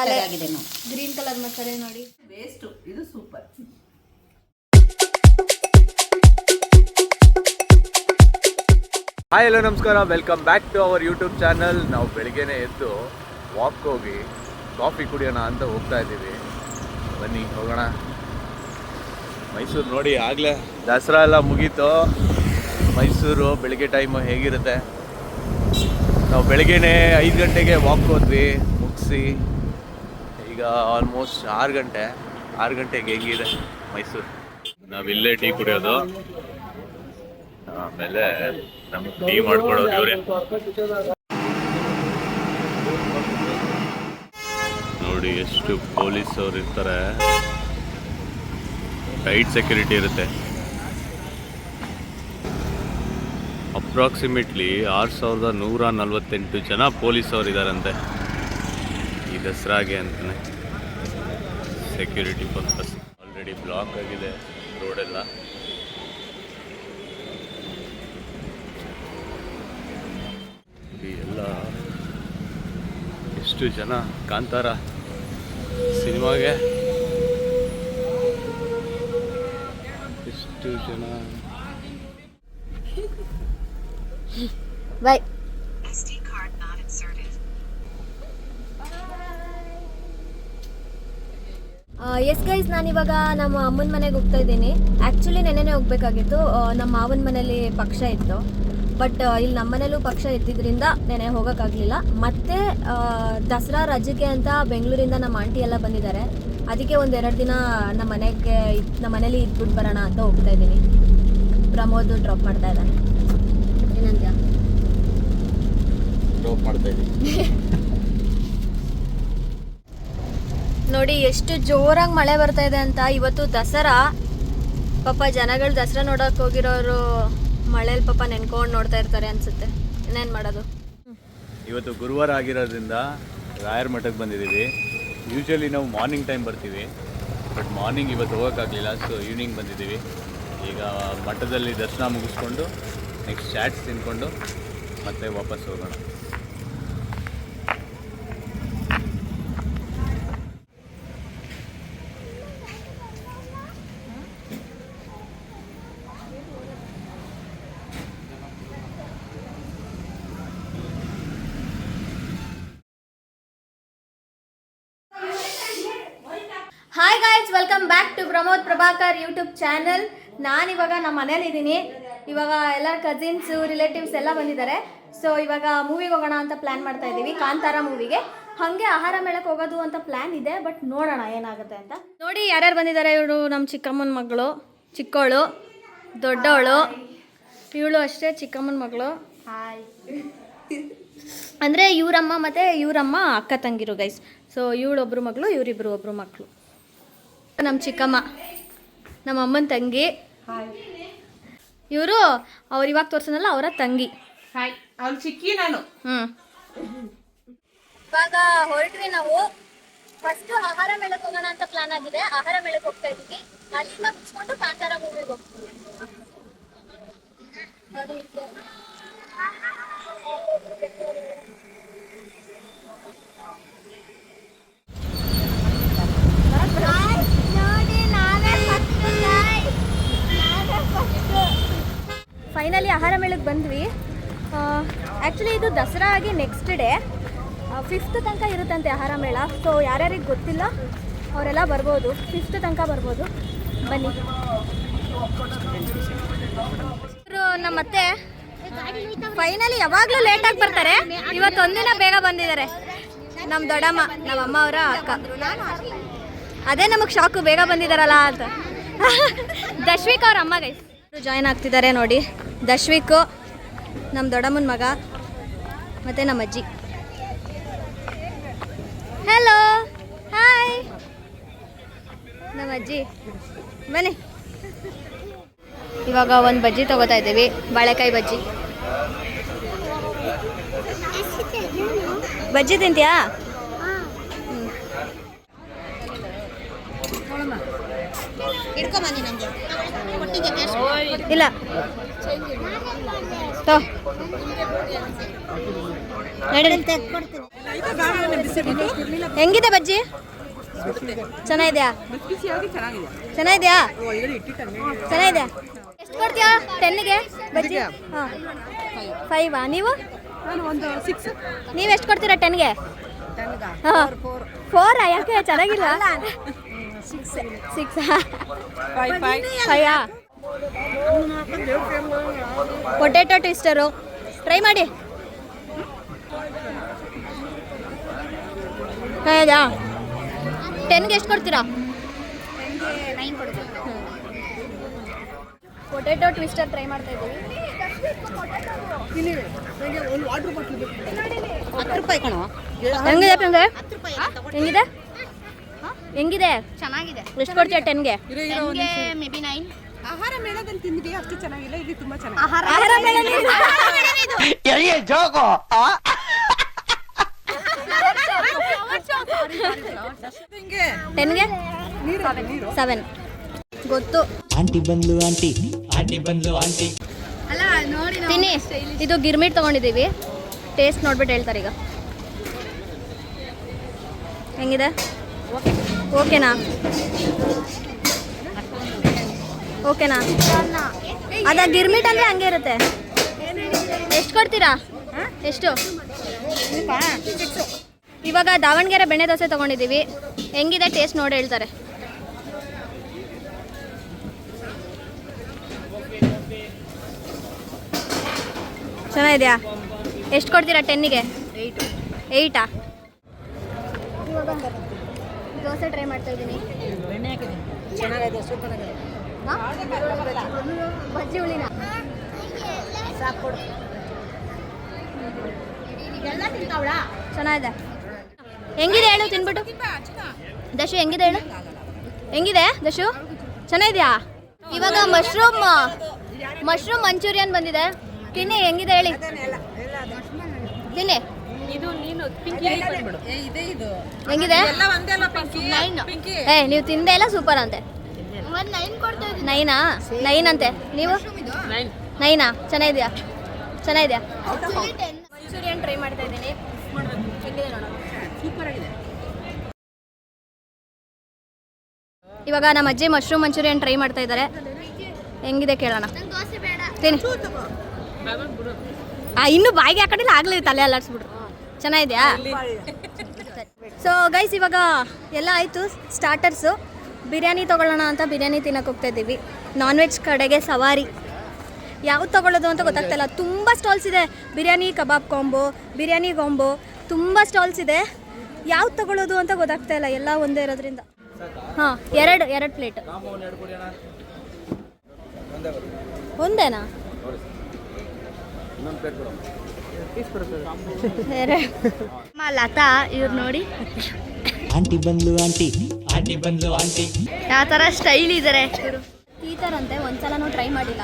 ಮಸಾಲೆ ಆಗಿದೆ green colour ಮಸಾಲೆ ನೋಡಿ. ವೇಸ್ಟ್ ಇದು ಸೂಪರ್ ಹಾಯ್ ಹಲೋ ನಮಸ್ಕಾರ. Welcome back to our YouTube channel ನಾವು ಬೆಳಿಗ್ಗೆನೆ ಎದ್ದು ವಾಕ್ ಹೋಗಿ ಕಾಫಿ ಕುಡಿಯೋಣ ಅಂತ ಹೋಗ್ತಾ ಇದ್ದೀವಿ. ಬನ್ನಿ ಹೋಗೋಣ. ಮೈಸೂರು ನೋಡಿ ಆಗಲೇ ದಸರಾ ಎಲ್ಲ ಮುಗೀತು. ಮೈಸೂರು ಬೆಳಿಗ್ಗೆ ಟೈಮು ಹೇಗಿರುತ್ತೆ? ನಾವು ಬೆಳಿಗ್ಗೆನೆ ಐದು ಗಂಟೆಗೆ ವಾಕ್ ಹೋದ್ವಿ ಮುಗಿಸಿ. ಈಗ ಆಲ್ಮೋಸ್ಟ್ ಆರು ಗಂಟೆ, ಆರು ಗಂಟೆಗೆ ಹೆಂಗಿದೆ ಮೈಸೂರು? ನಾವಿಲ್ಲೇ ಟೀ ಕುಡಿಯೋದು. ಆಮೇಲೆ ನಮ್ಗೆ ಟೀ ಮಾಡ್ಕೊಡೋದು ಇವರೇ. ನೋಡಿ ಎಷ್ಟು ಪೊಲೀಸ್ ಅವ್ರು ಇರ್ತಾರೆ. ಟೈಟ್ ಸೆಕ್ಯೂರಿಟಿ ಇರುತ್ತೆ. ಅಪ್ರಾಕ್ಸಿಮೇಟ್ಲಿ ಆರು ಸಾವಿರದ ನೂರ ನಲವತ್ತೆಂಟು ಜನ ಪೊಲೀಸ್ ಅವರಿದ್ದಾರಂತೆ ದಸರಾಗೆ ಅಂತಾನೆ. ಸೆಕ್ಯೂರಿಟಿ ಪರ್ಪಸ್ ಆಲ್ರೆಡಿ ಬ್ಲಾಕ್ ಆಗಿದೆ ರೋಡೆಲ್ಲ ಎಲ್ಲ ಎಷ್ಟು ಜನ ಕಾಂತಾರ ಸಿನಿಮಾಗೆ? ಎಷ್ಟು ಜನ? ಬಾಯ್ ಎಸ್ ಗೈಸ್ ನಾನಿವಾಗ ನಮ್ಮ ಅಮ್ಮನ ಮನೆಗೆ ಹೋಗ್ತಾ ಇದ್ದೀನಿ. ಆ್ಯಕ್ಚುಲಿ ನೆನೆನೆ ಹೋಗಬೇಕಾಗಿತ್ತು. ನಮ್ಮ ಮಾವನ ಮನೇಲಿ ಪಕ್ಷ ಇತ್ತು. ಬಟ್ ಇಲ್ಲಿ ನಮ್ಮ ಮನೇಲೂ ಪಕ್ಷ ಇದ್ದಿದ್ದರಿಂದ ನೆನೆ ಹೋಗೋಕ್ಕಾಗಲಿಲ್ಲ. ಮತ್ತೆ ದಸರಾ ರಜೆಗೆ ಅಂತ ಬೆಂಗಳೂರಿಂದ ನಮ್ಮ ಆಂಟಿ ಎಲ್ಲ ಬಂದಿದ್ದಾರೆ. ಅದಕ್ಕೆ ಒಂದು ಎರಡು ದಿನ ನಮ್ಮ ಮನೆಗೆ ಇದ್- ನಮ್ಮ ಮನೇಲಿ ಇದ್ಬಿಟ್ಟು ಬರೋಣ ಅಂತ ಹೋಗ್ತಾ ಇದ್ದೀನಿ. ಪ್ರಮೋದ್ ಡ್ರಾಪ್ ಮಾಡ್ತಾ ಇದ್ದಾನೆ. ಏನಂತ ಡ್ರಾಪ್ ಮಾಡ್ತಾ ಇದ್ದೀವಿ ನೋಡಿ, ಎಷ್ಟು ಜೋರಾಗಿ ಮಳೆ ಬರ್ತಾ ಇದೆ ಅಂತ ಇವತ್ತು ದಸರಾ. ಪಾಪ ಜನಗಳು ದಸರಾ ನೋಡಕ್ ಹೋಗಿರೋರು ಮಳೇಲಿ ಪಾಪ ನೆನ್ಕೊಂಡು ನೋಡ್ತಾ ಇರ್ತಾರೆ ಅನ್ಸುತ್ತೆ. ಇನ್ನೇನು ಮಾಡೋದು? ಇವತ್ತು ಗುರುವಾರ ಆಗಿರೋದ್ರಿಂದ ರಾಯರ ಮಠಕ್ಕೆ ಬಂದಿದ್ದೀವಿ. ಯೂಶ್ವಲಿ ನಾವು ಮಾರ್ನಿಂಗ್ ಟೈಮ್ ಬರ್ತೀವಿ. ಬಟ್ ಮಾರ್ನಿಂಗ್ ಇವತ್ತು ಹೋಗೋಕ್ಕಾಗಲಿಲ್ಲ ಸೊ ಈವ್ನಿಂಗ್ ಬಂದಿದ್ದೀವಿ. ಈಗ ಮಠದಲ್ಲಿ ದರ್ಶನ ಮುಗಿಸ್ಕೊಂಡು ನೆಕ್ಸ್ಟ್ ಚಾಟ್ಸ್ ತಿನ್ಕೊಂಡು ಮತ್ತೆ ವಾಪಸ್ ಹೋಗೋಣ hi guys welcome back to Pramod Prabhakar YouTube channel ನಾನಿವಾಗ ನಮ್ಮ ಮನೇಲಿ ಇದ್ದೀನಿ ಇವಾಗ ಎಲ್ಲ ಕಸಿನ್ಸು ರಿಲೇಟಿವ್ಸ್ ಎಲ್ಲ ಬಂದಿದ್ದಾರೆ. ಸೊ ಇವಾಗ ಮೂವಿಗೆ ಹೋಗೋಣ ಅಂತ ಪ್ಲ್ಯಾನ್ ಮಾಡ್ತಾ ಇದ್ದೀವಿ ಕಾಂತಾರ ಮೂವಿಗೆ ಹಾಗೆ ಆಹಾರ ಮೇಳಕ್ಕೆ ಹೋಗೋದು ಅಂತ ಪ್ಲ್ಯಾನ್ ಇದೆ ಬಟ್ ನೋಡೋಣ ಏನಾಗುತ್ತೆ ಅಂತ. ನೋಡಿ ಯಾರ್ಯಾರು ಬಂದಿದ್ದಾರೆ ಇವಳು ನಮ್ಮ ಚಿಕ್ಕಮ್ಮನ ಮಗಳು ಚಿಕ್ಕವಳು ದೊಡ್ಡವಳು. ಇವಳು ಅಷ್ಟೇ ಚಿಕ್ಕಮ್ಮನ ಮಗಳು. ಅಂದರೆ ಇವರಮ್ಮ ಮತ್ತು ಇವರಮ್ಮ ಅಕ್ಕ ತಂಗಿರು ಗೈಸ್ ಸೊ ಇವಳೊಬ್ಬರು ಮಗಳು ಇವರಿಬ್ಬರು ಒಬ್ಬರು ಮಕ್ಕಳು ನಮ್ಮ ಚಿಕ್ಕಮ್ಮ. ನಮ್ಮ ಅಮ್ಮನ ತಂಗಿ. ಇವರು ಅವ್ರು ಇವಾಗ ತೋರ್ಸನಲ್ಲ ಅವರ ತಂಗಿ. ಹಾಯ್ ಅವ್ಳು ಚಿಕ್ಕಿ ನಾನು. ಹ್ಮ್. ಇವಾಗ ಹೊರಟ್ರಿ ನಾವು. ಫಸ್ಟ್ ಆಹಾರ ಮೇಳಕ್ಕೆ ಹೋಗೋಣ ಅಂತ ಪ್ಲಾನ್ ಆಗಿದೆ. ಆಹಾರ ಮೇಳಕ್ಕೆ ಹೋಗ್ತಾ ಇದ್ದೀವಿ. ಅಲ್ಲಿಂದ ಮುಚ್ಕೊಂಡು ಕಾಂತಾರ ಮೂವಿಗೆ ಹೋಗ್ತೀವಿ. ನೋಡಿ ಇಲ್ಲಿ. ಫೈನಲಿ ಆಹಾರ ಮೇಳಕ್ಕೆ ಬಂದ್ವಿ. ಆ್ಯಕ್ಚುಲಿ ಇದು ದಸರಾ ಆಗಿ ನೆಕ್ಸ್ಟ್ ಡೇ ಫಿಫ್ತ್ ತನಕ ಇರುತ್ತಂತೆ ಆಹಾರ ಮೇಳ. ಸೊ ಯಾರ್ಯಾರಿಗೆ ಗೊತ್ತಿಲ್ಲ, ಅವರೆಲ್ಲ ಬರ್ಬೋದು. ಫಿಫ್ತ್ ತನಕ ಬರ್ಬೋದು. ಬನ್ನಿ. ಇವ್ರು ನಮ್ಮ ಅತ್ತೆ ಫೈನಲಿ ಯಾವಾಗಲೂ ಲೇಟಾಗಿ ಬರ್ತಾರೆ. ಇವತ್ತು ಒಂದಿನ ಬೇಗ ಬಂದಿದ್ದಾರೆ. ನಮ್ಮ ದೊಡ್ಡಮ್ಮ ನಮ್ಮ ಅಮ್ಮ ಅವರ ಅಕ್ಕ. ಅದೇ ನಮಗೆ ಶಾಕು ಬೇಗ ಬಂದಿದ್ದಾರಲ್ಲ ಅಂತ. ದಶ್ವಿಕ್ ಅವ್ರ ಅಮ್ಮ ಗೈಸ್ ಜಾಯ್ನ್ ಆಗ್ತಿದ್ದಾರೆ ನೋಡಿ. ದಶ್ವಿಕ್ ನಮ್ಮ ದೊಡ್ಡಮ್ಮನ ಮಗ, ಮತ್ತು ನಮ್ಮ ಅಜ್ಜಿ. ಹಲೋ ಹಾಯ್ ನಮ್ಮ ಅಜ್ಜಿ, ಬನ್ನಿ. ಇವಾಗ ಒಂದು ಬಜ್ಜಿ ತಗೋತಾ ಇದ್ದೀವಿ, ಬಾಳೆಕಾಯಿ ಬಜ್ಜಿ. ಬಜ್ಜಿ ತಿಂತೀಯಾ? ಹ್ಮ್. ಇಲ್ಲ. ಹೆಂಗಿದೆ ಬಜ್ಜಿ? ಚೆನ್ನಾಗಿದ್ಯಾ? ಚೆನ್ನಾಗಿದ್ಯಾ? ಚೆನ್ನಾಗಿದೆ ಎಷ್ಟು ಕೊಡ್ತೀಯಾ ಟೆನ್ನಿಗೆ ಬಜ್ಜಿ? ಹಾಂ. ಫೈವಾ ನೀವು ನೀವು? ಎಷ್ಟು ಕೊಡ್ತೀರಾ ಟೆನ್ಗೆ ಹಾಂ. ಫೋರಾ ಯಾಕೆ? ಚೆನ್ನಾಗಿಲ್ಲ ಸಿಕ್ಸ್ ಸಿಕ್ಸ್ ಫೈಯಾ ಪೊಟೇಟೊ ಟ್ವಿಸ್ಟರು ಟ್ರೈ ಮಾಡಿ. ಹೌದಾ ಟೆನ್ಗೆ ಎಷ್ಟು ಕೊಡ್ತೀರಾ? ಪೊಟ್ಯಾಟೊ ಟ್ವಿಸ್ಟರ್ ಟ್ರೈ ಮಾಡ್ತಾ ಇದ್ದೀವಿ. ಹತ್ತು ರೂಪಾಯಿ ಕಣೋ. ಹೆಂಗಿದೆ ಪೆಂಗೆ? ಹೆಂಗಿದೆ? ಹೆಂಗಿದೆ? ಚೆನ್ನಾಗಿದೆ. ಎಷ್ಟು ಕೊಡ್ತೀರಾ ಟೆನ್ಗೆ ಮೇ ಬಿ ನೈನ್ ಆಹಾರ ಮೇಳದಲ್ಲಿ ತಿಂದಿರಿ ಅಷ್ಟು ಚೆನ್ನಾಗಿಲ್ಲ ಇಲ್ಲಿ ತುಂಬಾ ಚೆನ್ನಾಗಿ. ಆಹಾರ ಇದು. ಟೆನ್ಗೆ? ಸೆವೆನ್ ಗೊತ್ತು. ಆಂಟಿ ಬಂದ್ಲು ಆಂಟಿ. ಆಂಟಿ ಬಂದ್ಲು ಆಂಟಿ. ತಿನ್ನಿ. ಇದು ಗಿರ್ಮಿಟ್ ತಗೊಂಡಿದ್ದೀವಿ. ಟೇಸ್ಟ್ ನೋಡ್ಬಿಟ್ಟು ಹೇಳ್ತಾರೆ ಈಗ. ಹೆಂಗಿದೆ? ಓಕೆನಾ ಓಕೆನಾ? ಅದ ಗಿರ್ಮಿಟ್ ಅಂದ್ರೆ ಹಂಗೆ ಇರುತ್ತೆ. ಎಷ್ಟು ಕೊಡ್ತೀರಾ? ಎಷ್ಟು? ಇವಾಗ ದಾವಣಗೆರೆ ಬೆಣ್ಣೆ ದೋಸೆ ತಗೊಂಡಿದ್ದೀವಿ. ಹೆಂಗಿದೆ ಟೇಸ್ಟ್ ನೋಡಿ ಹೇಳ್ತಾರೆ. ಚೆನ್ನಾಗಿದೆಯಾ? ಎಷ್ಟು ಕೊಡ್ತೀರಾ ಟೆನ್ನಿಗೆ? ಏಯ್ಟು ಏಯ್ಟಾ ದೋಸೆ ಟ್ರೈ ಮಾಡ್ತಾ ಇದ್ದೀನಿ? ಬಜ್ಜಿ ಹುಳಿನ? ಚೆನ್ನಾಗಿದೆ. ಹೆಂಗಿದೆ ಹೇಳು ತಿನ್ಬಿಟ್ಟು? ದಶು ಹೆಂಗಿದೆ ಹೇಳು? ಹೆಂಗಿದೆ ದಶು? ಚೆನ್ನಾಗಿದ್ಯಾ? ಇವಾಗ ಮಶ್ರೂಮ್ ಮಶ್ರೂಮ್ ಮಂಚೂರಿಯನ್ ಬಂದಿದೆ. ತಿನ್ನಿ ಹೆಂಗಿದೆ ಹೇಳಿ? ತಿನ್ನಿ. ಹೆಂಗಿದೆ? ಏ ನೀವು ತಿಂದೆ ಇಲ್ಲ ಸೂಪರ್ ಅಂತೆ. ನೈನಾ? ನೈನ್ ಅಂತೆ. ನೀವು? ನೈನಾ? ಚೆನ್ನಾಗಿದ್ಯಾ? ಚೆನ್ನಾಗಿದ್ಯಾ? ಮಂಚೂರಿಯನ್ ಟ್ರೈ ಮಾಡ್ತಾ ಇದ್ದೀನಿ. ಇವಾಗ ನಮ್ಮ ಅಜ್ಜಿ ಮಶ್ರೂಮ್ ಮಂಚೂರಿಯನ್ ಟ್ರೈ ಮಾಡ್ತಾ ಇದ್ದಾರೆ. ಹೆಂಗಿದೆ ಕೇಳೋಣ. ತಿನ್ನಿ. ಆ ಇನ್ನು ಬಾಯಿಗೆ ಹಾಕೊಂಡಿಲ್ಲ ಆಗಲಿ ತಲೆ ಅಲ್ಲಾಡ್ಸ್ಬಿಟ್ರು. ಚೆನ್ನಾಗಿದೆಯಾ? ಸೊ ಗೈಸ್ ಇವಾಗ ಎಲ್ಲ ಆಯಿತು. ಸ್ಟಾರ್ಟರ್ಸು ಬಿರಿಯಾನಿ ತೊಗೊಳ್ಳೋಣ ಅಂತ ಬಿರಿಯಾನಿ ತಿನ್ನಕ್ಕೆ ಹೋಗ್ತಾ ಇದ್ದೀವಿ. ನಾನ್ ವೆಜ್ ಕಡೆಗೆ ಸವಾರಿ. ಯಾವ್ದು ತೊಗೊಳ್ಳೋದು ಅಂತ ಗೊತ್ತಾಗ್ತಾಯಿಲ್ಲ ತುಂಬ ಸ್ಟಾಲ್ಸ್ ಇದೆ. Biryani kebab combo biryani combo ತುಂಬ ಸ್ಟಾಲ್ಸ್ ಇದೆ. ಯಾವ್ದು ತೊಗೊಳ್ಳೋದು ಅಂತ ಗೊತ್ತಾಗ್ತಾ ಇಲ್ಲ. ಎಲ್ಲ ಒಂದೇ ಇರೋದ್ರಿಂದ. ಹಾಂ ಎರಡು ಎರಡು ಪ್ಲೇಟ್ ಒಂದೇನಾ? ಲತಾ ಇವ್ರು ನೋಡಿ. ಆಂಟಿ ಬಂದ್ಲು ಆಂಟಿ. ಆಂಟಿ ಬಂದ್ಲು ಆಂಟಿ. ಯಾವ ಥರ ಸ್ಟೈಲ್ ಇದ್ದಾರೆ ಟೀತರ್ ಅಂತೆ ಒಂದ್ಸಲನೂ ಟ್ರೈ ಮಾಡಿಲ್ಲ.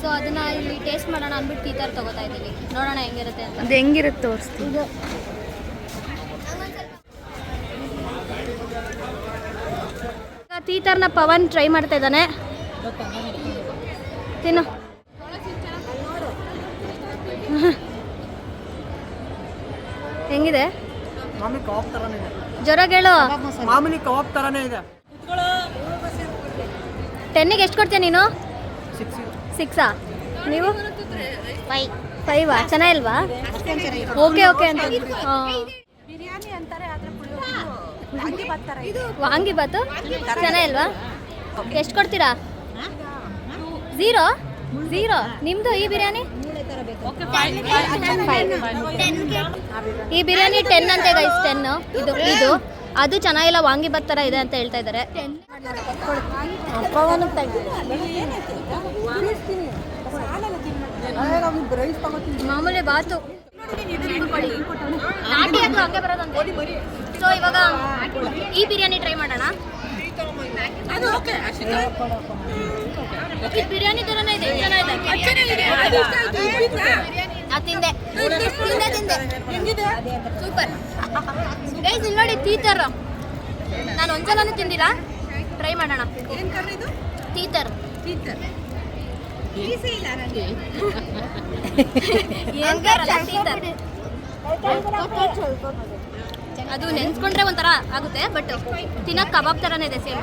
ಸೊ ಅದನ್ನ ಇಲ್ಲಿ ಟೇಸ್ಟ್ ಮಾಡೋಣ ಅಂದ್ಬಿಟ್ಟು ಟೀತರ್ ತಗೋತಾ ಇದ್ದೀವಿ. ನೋಡೋಣ ಹೆಂಗಿರುತ್ತೆ ಅಂತ. ಅದು ಹೆಂಗಿರುತ್ತೆ ತೋರಿಸ್ತೀನಿ. ಇದು. ತೀತರ್ನ ಪವನ್ ಟ್ರೈ ಮಾಡ್ತಾ ಇದ್ದಾನೆ. ತಿನ್ನು. ಹೆಂಗಿದೆ? ಮಾಮೂಲಿ ಕಬಾಬ್ ತರನೇ ಇದೆ ಜ್ವರ ಹೇಳು ಮಾಮೂಲಿ ಕಬಾಬ್ ತರನೇ ಇದೆ. ಟೆನ್ನಿಗೆ ಎಷ್ಟು ಕೊಡ್ತೀಯ ನೀನು? ಸಿಕ್ಸ್ ನೀವು? ಫೈವಾ ಚೆನ್ನಾಗಿಲ್ವಾ? ಓಕೆ ಓಕೆ ಅಂತ. ಹಾಂ. ವಾಂಗಿ ಬಾತು ಚೆನ್ನಾಗಿಲ್ವಾ? ಎಷ್ಟು ಕೊಡ್ತೀರಾ? ಝೀರೋ ಝೀರೋ ನಿಮ್ಮದು ಈ ಬಿರಿಯಾನಿ? ಈ ಬಿರಿಯಾನಿ ಟೆನ್ ಅಂತೆ ಗೈಸ್ ಟೆನ್ ಇದು ಇದು. ಅದು ಚೆನ್ನಾಗಿಲ್ಲ ವಾಂಗಿ ಬತ್ ಥರ ಇದೆ ಅಂತ ಹೇಳ್ತಾ ಇದ್ದಾರೆ ಮಾಮೂಲಿ ಬಾತು. ನಾಟಿ ಅದು ಹಂಗೆ ಬರೋದಂತೆ. ಸೊ ಇವಾಗ ಈ ಬಿರಿಯಾನಿ ಟ್ರೈ ಮಾಡೋಣ. ಈ ಬಿರಿಯಾನಿ ಥರನೇ ಇದೆ ಚೆನ್ನಾಗಿದೆ. ನಾ ತಿಂದೆ. ತಿಂದೆ ತಿಂದೆ. ಸೂಪರ್. ಗೈಸ್ ಇಲ್ಲಿ ನೋಡಿ ತೀತರ್. ನಾನು ಒಂದ್ಸಲನೂ ತಿಂದಿಲ್ಲ. ಟ್ರೈ ಮಾಡೋಣ. ಏನ್ ಕರ್ರಿ ಇದು? ತೀತರ್. ತೀತರ್. ಈಸಿ ಇಲ್ಲ ನನಗೆ ಅದು ನೆನ್ಸ್ಕೊಂಡ್ರೆ ಒಂಥರ ಆಗುತ್ತೆ ಬಟ್ ತಿನ್ನಕ್ ಕಬಾಬ್ ಥರನೇ ಇದೆ ಸೇಮ್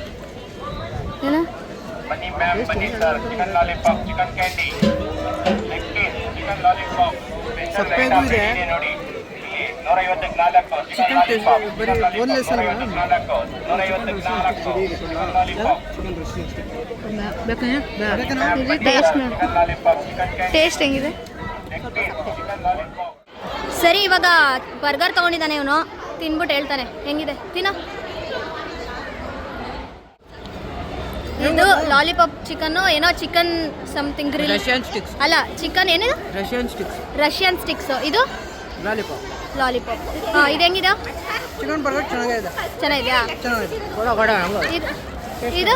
ಏನು? ಸಪ್ಪೆದು ಇದೆ. ಚಿಕನ್ ಟೇಸ್ಟ್ ಬರೀ ಬೋನ್ಲೆಸ್ ಅಲ್ವಾ? ಬೇಕೇನಾ ಟೇಸ್ಟ್ ಟೇಸ್ಟ್ ಹೆಂಗಿದೆ? ಸರಿ ಇವಾಗ ಬರ್ಗರ್ ತಗೊಂಡಿದ್ದಾನೆ ಇವನು. ತಿನ್ಬಿಟ್ಟು ಹೇಳ್ತಾನೆ. ಹೆಂಗಿದೆ? ತಿನ್ನ. ಇದು ಲಾಲಿಪಾಪ್ ಚಿಕನ್ ಏನೋ chicken something grill Russian sticks ಅಲ್ಲ ಚಿಕನ್ ಏನು ರಷ್ಯನ್ ಸ್ಟಿಕ್ಸ್ ರಷ್ಯನ್ ಸ್ಟಿಕ್ಸ್ ಇದು? ಲಾಲಿಪಾಪ್. ಲಾಲಿಪಾಪ್. ಹಾಂ ಇದು ಹೆಂಗಿದೆ? ಚಿಕನ್ ಬರ್ಗರ್ ಚೆನ್ನಾಗಿದೆ. ಚೆನ್ನಾಗಿದೆಯಾ? ಚೆನ್ನಾಗಿದೆ. ಇದು? ಇದು?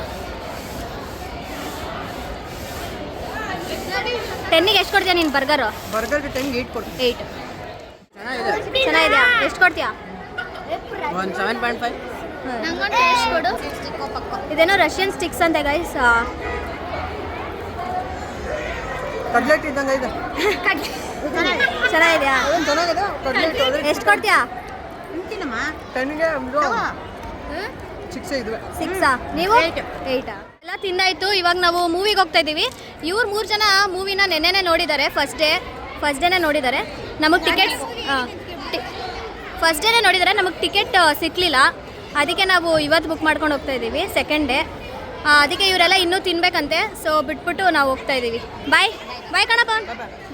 ಟೆನ್ನಿಗೆ ಎಷ್ಟು ಕೊಡ್ತೀಯ ನೀನು ಬರ್ಗರ್ ಬರ್ಗರ್ಗೆ ಟೆನ್ಗೆ ಏಯ್ಟ್ ಕೊಡ್ತೀನಿ. ಏಯ್ಟ್ ಚೆನ್ನಾಗಿದೆ. ಚೆನ್ನಾಗಿದೆಯಾ? ಎಷ್ಟು ಕೊಡ್ತೀಯಾ? ಒಂದು ಸೆವೆನ್ ಪಾಯಿಂಟ್ ಫೈವ್ ಎಷ್ಟು ಕೊಡು. ಇದೇನೋ ರಷ್ಯನ್ ಸ್ಟಿಕ್ಸ್ ಅಂತೆ ಗೈಸ್ ಕಡ್ಲೆಟ್ ಇದ್ದಂಗೆ ಇದೆ. ಚೆನ್ನಾಗಿದೆಯಾ? ಎಷ್ಟು ಕೊಡ್ತೀಯಾ? ತಿನ್ನಮ್ಮ ಟೆನ್ಗೆ ಇದು. ಸಿಕ್ಸೇ ಇದುವೆ. ಸಿಕ್ಸಾ ನೀವು? ಏಯ್ಟಾ ಎಲ್ಲ ತಿಂದಾಯ್ತು. ಇವಾಗ ನಾವು ಮೂವಿಗೆ ಹೋಗ್ತಾ ಇದ್ದೀವಿ ಇವ್ರು ಮೂರು ಜನ ಮೂವಿನ ನೆನ್ನೆನೆ ನೋಡಿದ್ದಾರೆ. ಫಸ್ಟ್ ಡೇ ಫಸ್ಟ್ ಡೇನೇ ನೋಡಿದ್ದಾರೆ. ನಮಗೆ ಟಿಕೆಟ್ ಫಸ್ಟ್ ಡೇನೇ ನೋಡಿದ್ದಾರೆ. ನಮಗೆ ಟಿಕೆಟ್ ಸಿಕ್ಕಲಿಲ್ಲ ಅದಕ್ಕೆ ನಾವು ಇವತ್ತು ಬುಕ್ ಮಾಡ್ಕೊಂಡು ಹೋಗ್ತಾ ಇದ್ದೀವಿ ಸೆಕೆಂಡ್ ಡೇ ಅದಕ್ಕೆ ಇವರೆಲ್ಲ ಇನ್ನೂ ತಿನ್ಬೇಕಂತೆ ಸೊ ಬಿಟ್ಬಿಟ್ಟು ನಾವು ಹೋಗ್ತಾ ಇದ್ದೀವಿ. ಬಾಯ್ ಬಾಯ್ ಕಣಪ್ಪ.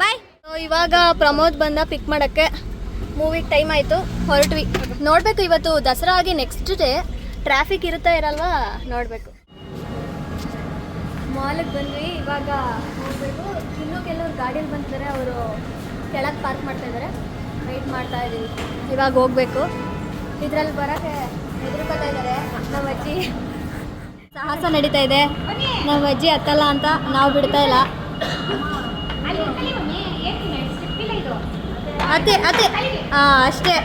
ಬಾಯ್ ಇವಾಗ ಪ್ರಮೋದ್ ಬಂದ ಪಿಕ್ ಮಾಡೋಕ್ಕೆ ಮೂವಿಗೆ ಟೈಮ್ ಆಯಿತು, ಹೊರಟ್ವಿ. ನೋಡಬೇಕು ಇವತ್ತು ದಸರಾ ಆಗಿ ನೆಕ್ಸ್ಟ್ ಡೇ ಟ್ರಾಫಿಕ್ ಇರುತ್ತಾ ಇರಲ್ವಾ ನೋಡಬೇಕು. ಮಾಲಿಗೆ ಬಂದ್ವಿ, ಇವಾಗ ಹೋಗಬೇಕು. ಇನ್ನೂ ಕೆಲವ್ರು ಗಾಡೀಲಿ ಬಂದಿದ್ದಾರೆ ಅವರು ಕೆಳಗೆ ಪಾರ್ಕ್ ಮಾಡ್ತಾ ಇದ್ದಾರೆ ವೆಯ್ಟ್ ಮಾಡ್ತಾ ಇದ್ದೀವಿ ಇವಾಗ ಹೋಗ್ಬೇಕು. ಇದರಲ್ಲಿ ಬರೋಕ್ಕೆ ಹೆದರ್ಕೋತಾ ಇದ್ದಾರೆ. ನಮ್ಮ ಅಜ್ಜಿ ಸಾಹಸ ನಡೀತಾ ಇದೆ. ನಮ್ಮ ಅಜ್ಜಿ ಹತ್ತಲ್ಲ ಅಂತ ನಾವು ಬಿಡ್ತಾ ಇಲ್ಲ. ಅದೇ ಅದೇ ಹಾಂ ಅಷ್ಟೇ.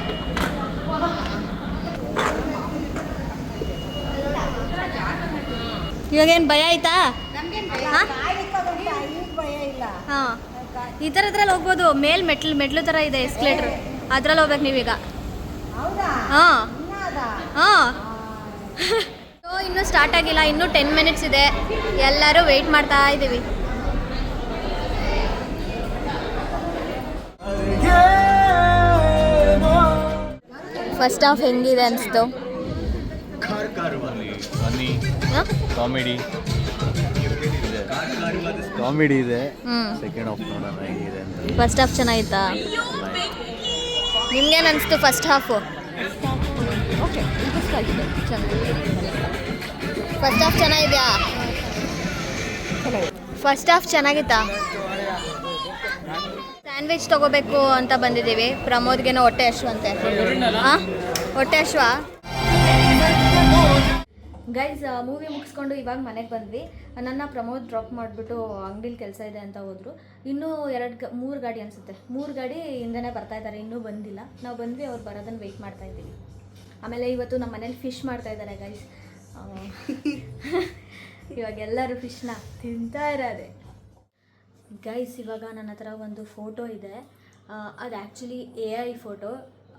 ಇವಾಗೇನು ಭಯ ಆಯ್ತಾ? ಹಾಂ? ಈ ಥರದ್ರಲ್ಲಿ ಹೋಗ್ಬೋದು. ಮೇಲ್ ಮೆಟ್ಲು ಮೆಟ್ಲು ಥರ ಇದೆ ಎಸ್ಕಲೇಟ್ರ್ ಅದ್ರಲ್ಲಿ ಹೋಗ್ಬೇಕು ನೀವೀಗ. ಹಾಂ. ಹಾಂ. ಸೊ ಇನ್ನೂ ಸ್ಟಾರ್ಟ್ ಆಗಿಲ್ಲ ಇನ್ನೂ ಟೆನ್ ಮಿನಿಟ್ಸ್ ಇದೆ. ಎಲ್ಲರೂ ವೆಯ್ಟ್ ಮಾಡ್ತಾ ಇದ್ದೀವಿ ಫಸ್ಟ್ ಹಾಫ್ ಹೆಂಗಿದೆ ಅನಿಸ್ತು? ಕಾಮಿಡಿ. ಇದೆ ಕಾಮಿಡಿ ಇದೆ. ಸೆಕೆಂಡ್ ಆಫ್ ನೋಡೋಣ ಹೇಗಿದೆ ಫಸ್ಟ್ ಹಾಫ್ ಚೆನ್ನಾಗಿತ್ತಾ? ನಿಮ್ಗೇನು ಅನಿಸ್ತು first half okay first half ಚೆನ್ನಾಗಿದೆಯಾ? ಫಸ್ಟ್ ಹಾಫ್ ಚೆನ್ನಾಗಿತ್ತಾ? ಸ್ಯಾಂಡ್ವಿಚ್ ತಗೋಬೇಕು ಅಂತ ಬಂದಿದ್ದೀವಿ. ಪ್ರಮೋದ್ಗೇನೋ ಹೊಟ್ಟೆ ಅಶ್ವ ಅಂತೆ. ಹಾಂ? ಹೊಟ್ಟೆ ಅಶ್ವ ಗೈಸ್ ಮೂವಿ ಮುಗಿಸ್ಕೊಂಡು ಇವಾಗ ಮನೆಗೆ ಬಂದ್ವಿ. ನನ್ನ ಪ್ರಮೋದ್ ಡ್ರಾಪ್ ಮಾಡಿಬಿಟ್ಟು ಅಂಗಡಿಲಿ ಕೆಲಸ ಇದೆ ಅಂತ ಹೋದ್ರು. ಇನ್ನೂ ಎರಡು ಗ ಮೂರು ಗಾಡಿ ಅನಿಸುತ್ತೆ. ಮೂರು ಗಾಡಿ ಹಿಂದೆನೇ ಬರ್ತಾ ಇದ್ದಾರೆ ಇನ್ನೂ ಬಂದಿಲ್ಲ. ನಾವು ಬಂದ್ವಿ ಅವ್ರು ಬರೋದನ್ನು ವೆಯ್ಟ್ ಮಾಡ್ತಾ ಇದ್ದೀವಿ. ಆಮೇಲೆ ಇವತ್ತು ನಮ್ಮ ಮನೇಲಿ ಫಿಶ್ ಮಾಡ್ತಾ ಇದ್ದಾರೆ ಗೈಸ್ ಇವಾಗ ಎಲ್ಲರೂ ಫಿಶ್ನ ತಿಂತಾ ಇರೋದೆ. ಗೈಸ್ ಇವಾಗ ನನ್ನ ಹತ್ರ ಒಂದು ಫೋಟೋ ಇದೆ. ಅದು ಆ್ಯಕ್ಚುಲಿ ಎ ಐ ಫೋಟೋ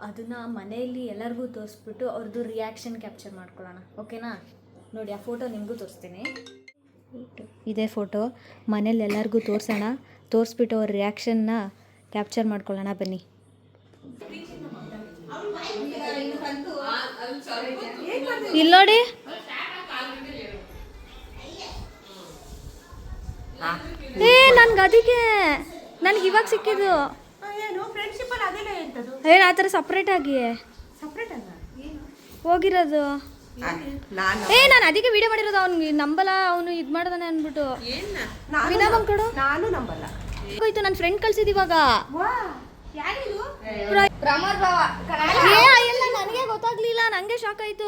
ಅದನ್ನು ಮನೆಯಲ್ಲಿ ಎಲ್ಲರಿಗೂ ತೋರಿಸ್ಬಿಟ್ಟು ಅವ್ರದ್ದು ರಿಯಾಕ್ಷನ್ ಕ್ಯಾಪ್ಚರ್ ಮಾಡ್ಕೊಳ್ಳೋಣ. ಓಕೆನಾ ನೋಡಿ, ಆ ಫೋಟೋ ನಿಮಗೂ ತೋರಿಸ್ತೀನಿ. ಇದೇ ಫೋಟೋ ಮನೇಲಿ ಎಲ್ಲರಿಗೂ ತೋರಿಸೋಣ. ತೋರಿಸ್ಬಿಟ್ಟು ಅವ್ರ ರಿಯಾಕ್ಷನ್ನ ಕ್ಯಾಪ್ಚರ್ ಮಾಡ್ಕೊಳ್ಳೋಣ ಬನ್ನಿ. ಇಲ್ಲಿ ನೋಡಿ. ಏ ನನ್ಗೆ ಅದಕ್ಕೆ. ನನ್ಗೆ ಇವಾಗ ಸಿಕ್ಕಿದ್ದು. ಏನು? ಆ ಥರ ಸಪ್ರೇಟ್ ಆಗಿ? ಹೋಗಿರೋದು. ನಾನು. ಏ ನಾನು ಅದಕ್ಕೆ ವಿಡಿಯೋ ಮಾಡಿರೋದು ಅವ್ನಿಗೆ ನಂಬಲ್ಲ ಅವನು ಇದು ಮಾಡ್ದಾನೆ ಅಂದ್ಬಿಟ್ಟು. ಕೊಡು ನಾನು ನಂಬಲ್ಲ. ಹೋಯ್ತು ನನ್ನ ಫ್ರೆಂಡ್ ಕಳ್ಸಿದ್ ಇವಾಗ. ಪ್ರಮೋದ್ ಬಾವ ಏ ಎಲ್ಲ ನನಗೆ ಗೊತ್ತಾಗ್ಲಿಲ್ಲ ನಂಗೆ ಶಾಕ್ ಆಯ್ತು.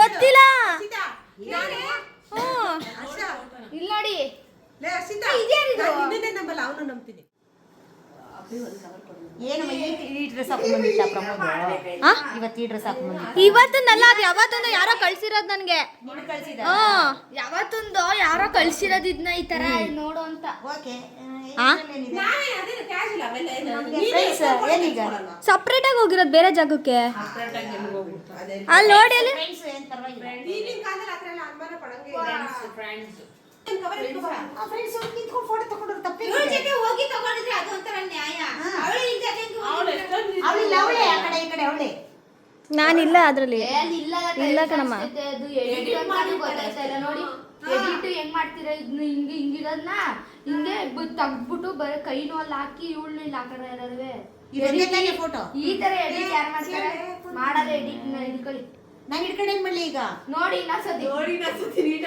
ಗೊತ್ತಿಲ್ಲ. ಇಲ್ಲ ನೋಡಿ ಇದ್ಯಾರಿದು? ನಂಬಲ್ಲ ಅವನು ನಂಬ್ತೀನಿ. ಈ ಡ್ರೆಸ್ ಪ್ರಮೋದ್? ಇವತ್ತು ಈ ಡ್ರೆಸ್ ಹಾಕೊಂಡ್ ಬಂದಿಟ್ಟ ಇವತ್ತನ್ನಲ್ಲ ಅದು ಯಾವತ್ತೊಂದು ಯಾರೋ ಕಳ್ಸಿರೋದು ನನಗೆ. ಯಾವತ್ತೊಂದು ಯಾರೋ ಕಳ್ಸಿರೋದು ಇದನ್ನ ಈ ತರ ನೋಡು ಅಂತ. ಓಕೆ. ನಾನೇ? ಅದೇನು ಕ್ಯಾಶುವಲ್ ಅವೆಲ್ಲ ಏನು ಫ್ರೆಂಡ್ಸ್ ಏನೀಗ ಸಪ್ರೇಟ್ ಆಗಿ ಹೋಗಿರೋದು ಬೇರೆ ಜಾಗಕ್ಕೆ? ಅಲ್ಲಿ ನೋಡಿ ಅಲ್ಲಿ. ನಾನಿಲ್ಲ ಅದ್ರಲ್ಲಿ. ಇಲ್ಲ ಕಣಮ್ಮ. ಎಡಿಟ್ ಮಾಡಿ ನೋಡಿ. ಎಡಿಟ್ ಹೆಂಗ್ ಮಾಡ್ತೀರಾ? ಇದನ್ನ ಹಿಂಗೆ ಹಿಂಗಿರೋದ್ನ ಹಿಂಗೆ ತೆಗ್ದ್ಬಿಟ್ಟು ಬರೀ ಕೈನೂ ಅಲ್ಲಿ ಹಾಕಿ ಇವಳು ಇಲ್ಲಿ ಇರೋದುವೆ. ಈ ತರ ಎಡಿಟ್ ಯಾರು ಮಾಡ್ತಾರೆ? ಮಾಡಲ್ಲ ಎಡಿಟ್ನ ನಾನು ಹಿಡ್ಕೊಂಡು ಏನ್ ಮಾಡ್ಲಿ ಈಗ? ನೋಡಿ ನಾ ಸತಿ ನೋಡಿ ನಾ ಸುತ್ತಿ ನೀಟ.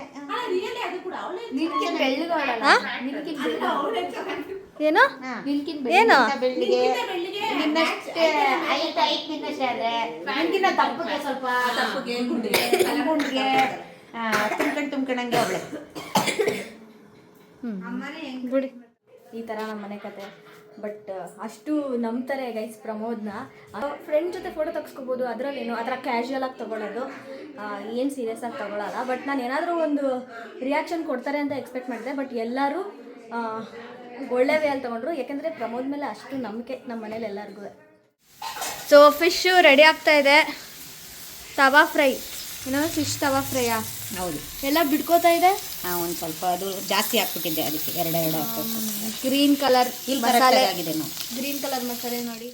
ರಿಯಲಿ ಅದು ಕೂಡ ಅವಳೇ ನಿನ್ಕಿನ್ ಬೆಳ್ಳಗಾಡಲ್ಲ ನಿನ್ಕಿನ್ ಏನು? ಬೆಳ್ಳಿಗೆ. ನಿನ್ನಷ್ಟೇ ಐಟ್ ಐಟ್ ನಿನ್ನಷ್ಟೇ ಆದ್ರೆ ನಿನ್ಗಿನ್ನ ತಪ್ಪಗೆ ಸ್ವಲ್ಪ ತಪ್ಪಗೆ ಗುಂಡಿಗೆ. ಗುಂಡ್ಗೆ ತುಂಬ್ಕೊಂಡ್ ತುಂಬ್ಕೊಂಡಂಗೆ ಅವಳೆ. ಬಿಡಿ. ಈ ಥರ ನಮ್ಮ ಮನೆ ಕತೆ. ಬಟ್ ಅಷ್ಟು ನಂಬ್ತಾರೆ ಗೈಸ್ ಪ್ರಮೋದ್ನ. ಫ್ರೆಂಡ್ ಜೊತೆ ಫೋಟೋ ತೆಗ್ಸ್ಕೊಬೋದು, ಅದರಲ್ಲೇನು, ಆ ಥರ ಕ್ಯಾಶುಯಲ್ ಆಗಿ ತೊಗೊಳೋದು. ಏನು ಸೀರಿಯಸ್ ಆಗಿ ತೊಗೊಳಲ್ಲ. ಬಟ್ ನಾನು ಏನಾದರೂ ಒಂದು ರಿಯಾಕ್ಷನ್ ಕೊಡ್ತಾರೆ ಅಂತ ಎಕ್ಸ್ಪೆಕ್ಟ್ ಮಾಡಿದೆ. ಬಟ್ ಎಲ್ಲರೂ ಒಳ್ಳೆ ವೇಯಲ್ಲಿ ತೊಗೊಂಡ್ರು. ಯಾಕೆಂದರೆ ಪ್ರಮೋದ್ ಮೇಲೆ ಅಷ್ಟು ನಂಬಿಕೆ ನಮ್ಮ ಮನೇಲಿ ಎಲ್ಲರಿಗೂ. ಸೊ ಫಿಶ್ಶು ರೆಡಿ ಆಗ್ತಾ ಇದೆ. ತವಾ ಫ್ರೈ ಏನೋ ಫಿಶ್ ತವಾ ಫ್ರೈಯಾ ಹೌದು. ಎಲ್ಲ ಬಿಡ್ಕೋತಾ ಇದೆ? ಹಾ ಒಂದು ಸ್ವಲ್ಪ ಅದು ಜಾಸ್ತಿ ಹಾಕ್ಬಿಟ್ಟಿದ್ದೆ ಅದಕ್ಕೆ. ಎರಡೆರಡು ಹಾಕ್ಬೇಕು. ಗ್ರೀನ್ ಕಲರ್ ಇಲ್ಲಿ ಮಸಾಲೆ. ಆಗಿದೆ ನಾವು ಗ್ರೀನ್ ಕಲರ್ ಮಸಾಲೆ ನೋಡಿ.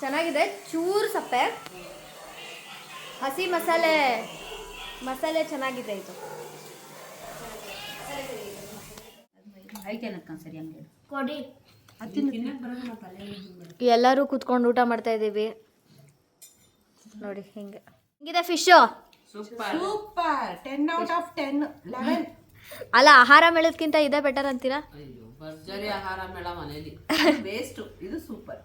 ಚೆನ್ನಾಗಿದೆ. ಚೂರು ಸಪ್ಪೆ. ಹಸಿ ಮಸಾಲೆ. ಮಸಾಲೆ ಚೆನ್ನಾಗಿದೆ ಇದು. ಕೊಡಿ. ಎಲ್ಲರೂ ಕುತ್ಕೊಂಡು ಊಟ ಮಾಡ್ತಾ ಇದ್ದೀವಿ. ನೋಡಿ ಹಿಂಗೆ. ಹಿಂಗಿದೆ fish super. Ten out of ten eleven ಅಲ್ಲ ಆಹಾರ ಮೇಳದ್ಕಿಂತ ಇದೆ ಬೆಟರ್ ಅಂತೀರಾ? ಭರ್ಜರಿ ಆಹಾರ ಮೇಳ ಮನೇಲಿ. ಬೇಸ್ಟ್ ಇದು ಸೂಪರ್.